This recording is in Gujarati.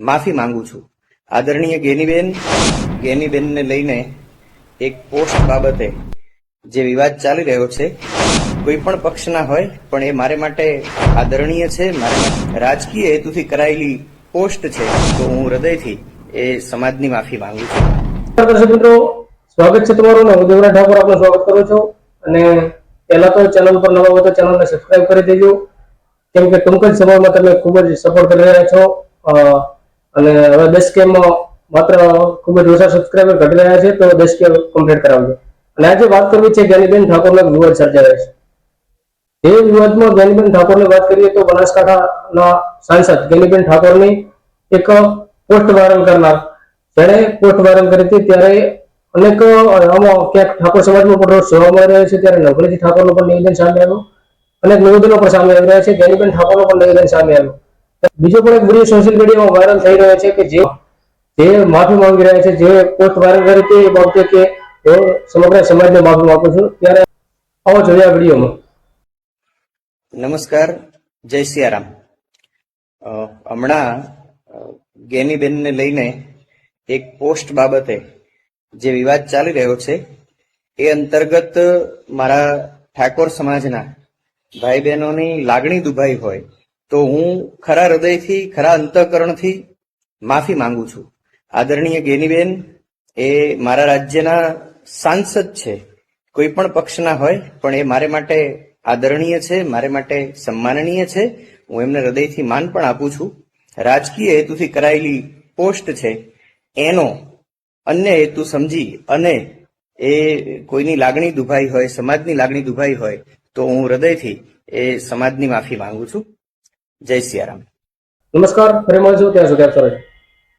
માફી માંગુ છું. આદરણીય ગેનીબેન, ગેનીબેનને લઈને એક પોસ્ટ બાબતે જે વિવાદ ચાલી રહ્યો છે, કોઈ પણ પક્ષના હોય, પણ એ મારે માટે આદરણીય છે, મારે રાજકીય હેતુથી કરાયેલી પોસ્ટ છે, તો હું હૃદયથી એ સમાજની માફી માંગુ છું. દર્શક મિત્રો, સ્વાગત છે તમારું ને હું દેવરાજ ઠાકોર આપનું સ્વાગત કરું છું. અને પહેલા તો ચેનલ પર નવા હોય તો ચેનલને સબસ્ક્રાઇબ કરી દેજો. કેમ કે ટૂંક જ સમયમાં તમે ખૂબ જ સપોર્ટ કરી રહ્યા છો. અને હવે દસ કેમ માત્ર ખૂબ જ ઓછા સબસ્ક્રાઇબર ઘટી રહ્યા છે, તો દસ કે કમ્પ્લીટ કરાવજો. અને આજે વાત કરવી છે જ્ઞાનીબેન ઠાકોરનો વિવાદ સર્જાયો છે. જે વિવાદમાં જ્ઞાનીબેન ઠાકોરની વાત કરીએ તો બનાસકાંઠાના સાંસદ જ્ઞાનીબેન ઠાકોરની એક પોસ્ટ વાયરલ કરનાર. જેણે પોસ્ટ વાયરલ કરી હતી ત્યારે અનેક, આમાં ક્યાંક ઠાકોર સમાજમાં પણ રોષ જોવા મળી રહ્યો છે, ત્યારે નવકરીજી ઠાકોરનું પણ નિવેદન સામે આવ્યું. અનેક નિવેદનો પણ સામે આવી રહ્યા છે, જ્ઞાનીબેન ઠાકોરનું પણ નિવેદન સામે આવ્યું. બીજો પણ એક વીડિયો સોશિયલ મીડિયામાં વાયરલ થઈ રહ્યો છે કે જે જે માફી માંગી રહ્યા છે, જે પોસ્ટ વાયરલ કરી હતી બાબતે કે હું સમગ્ર સમાજને માફી માંગુ છું. ત્યારે આવો જોઈએ આ વિડીયોમાં નમસ્કાર, જય સિયારામ. હમણાં ગેની ગેનીબેનને લઈને એક પોસ્ટ બાબતે જે વિવાદ ચાલી રહ્યો છે, એ અંતર્ગત મારા ઠાકોર સમાજના ભાઈ બહેનોની લાગણી દુભાઈ હોય. તો હું ખરા હૃદયથી, ખરા અંતઃકરણથી માફી માંગુ છું. આદરણીય ગેનીબેન, એ મારા રાજ્યના સાંસદ છે. કોઈ પણ પક્ષના હોય, પણ એ મારે માટે આદરણીય છે, મારે માટે સન્માનનીય છે. હું એમને હૃદયથી માન પણ આપું છું. રાજકીય હેતુથી કરાયેલી પોસ્ટ છે. એનો અન્ય હેતુ સમજી અને એ કોઈની લાગણી દુભાઈ હોય, સમાજની લાગણી દુભાઈ હોય, તો હું હૃદયથી એ સમાજની માફી માંગુ છું. જય સિયારામ. નમસ્કાર પ્રેમાલ મળીશું ત્યાં સુધી